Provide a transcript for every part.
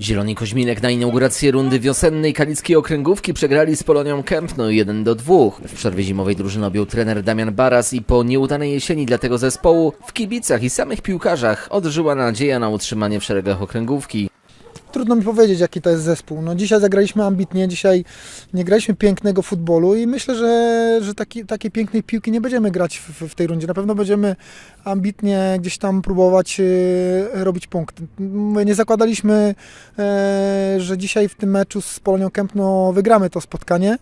Zieloni Koźminek na inaugurację rundy wiosennej kalickiej okręgówki przegrali z Polonią Kępno 1 do 2. W przerwie zimowej drużyny objął trener Damian Baras i po nieudanej jesieni dla tego zespołu w kibicach i samych piłkarzach odżyła nadzieja na utrzymanie w szeregach okręgówki. Trudno mi powiedzieć, jaki to jest zespół. No, dzisiaj zagraliśmy ambitnie, dzisiaj nie graliśmy pięknego futbolu i myślę, że, że taki, takiej pięknej piłki nie będziemy grać w, w tej rundzie. Na pewno będziemy ambitnie gdzieś tam próbować e, robić punkty. My nie zakładaliśmy, e, że dzisiaj w tym meczu z Polonią Kępno wygramy to spotkanie,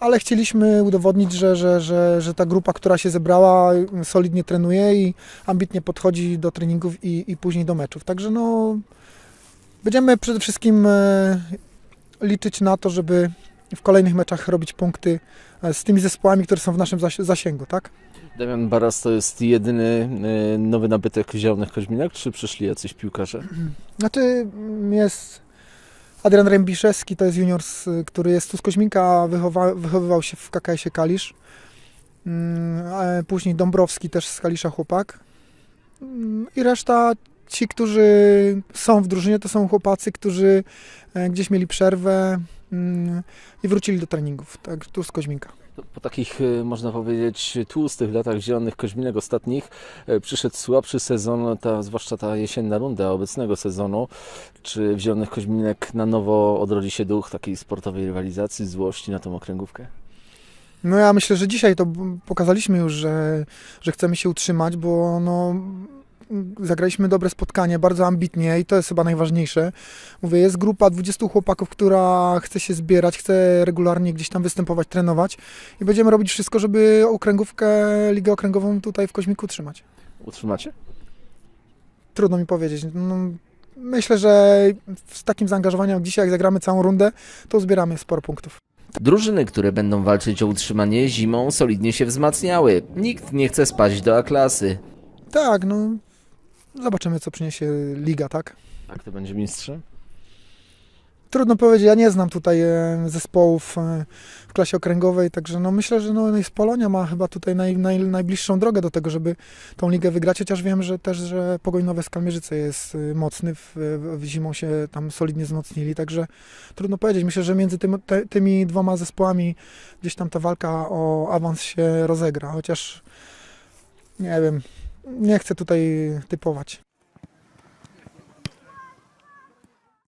ale chcieliśmy udowodnić, że, że, że, że ta grupa, która się zebrała, solidnie trenuje i ambitnie podchodzi do treningów i, i później do meczów. Także no, Będziemy przede wszystkim e, liczyć na to, żeby w kolejnych meczach robić punkty e, z tymi zespołami, które są w naszym zasi- zasięgu, tak? Damian Baras to jest jedyny y, nowy nabytek Zielonych Koźminek, czy przyszli jacyś piłkarze? Znaczy mm, jest Adrian Rębiszewski, to jest junior, który jest tu z Koźminka, wychowa, wychowywał się w KKS-ie Kalisz. Mm, Później Dąbrowski też z Kalisza chłopak. Mm, I reszta, ci, którzy są w drużynie, to są chłopacy, którzy e, gdzieś mieli przerwę mm, i wrócili do treningów, tak, tu z Koźminka. Po takich, y, można powiedzieć, tłustych latach Zielonych Koźminek ostatnich y, przyszedł słabszy sezon, ta, zwłaszcza ta jesienna runda obecnego sezonu. Czy w Zielonych Koźminek na nowo odrodzi się duch takiej sportowej rywalizacji, złości na tą okręgówkę? No ja myślę, że dzisiaj to pokazaliśmy już, że, że chcemy się utrzymać, bo no, zagraliśmy dobre spotkanie, bardzo ambitnie i to jest chyba najważniejsze. Mówię, jest grupa 20 chłopaków, która chce się zbierać, chce regularnie gdzieś tam występować, trenować i będziemy robić wszystko, żeby okręgówkę, ligę okręgową tutaj w Koźmiku trzymać. Utrzymacie? Trudno mi powiedzieć. No, myślę, że z takim zaangażowaniem jak dzisiaj, jak zagramy całą rundę, to zbieramy sporo punktów. Drużyny, które będą walczyć o utrzymanie zimą solidnie się wzmacniały. Nikt nie chce spaść do A-klasy. Tak, no zobaczymy, co przyniesie liga, tak? Tak, to będzie mistrzem? Trudno powiedzieć, ja nie znam tutaj e, zespołów e, w klasie okręgowej, także no myślę, że no jest Polonia ma chyba tutaj naj, naj, najbliższą drogę do tego, żeby tą ligę wygrać, chociaż wiem, że też, że Pogoń Nowe Skalmierzyce jest e, mocny, w, w zimą się tam solidnie wzmocnili, także trudno powiedzieć. Myślę, że między tym, te, tymi dwoma zespołami gdzieś tam ta walka o awans się rozegra, chociaż nie wiem, nie chcę tutaj typować.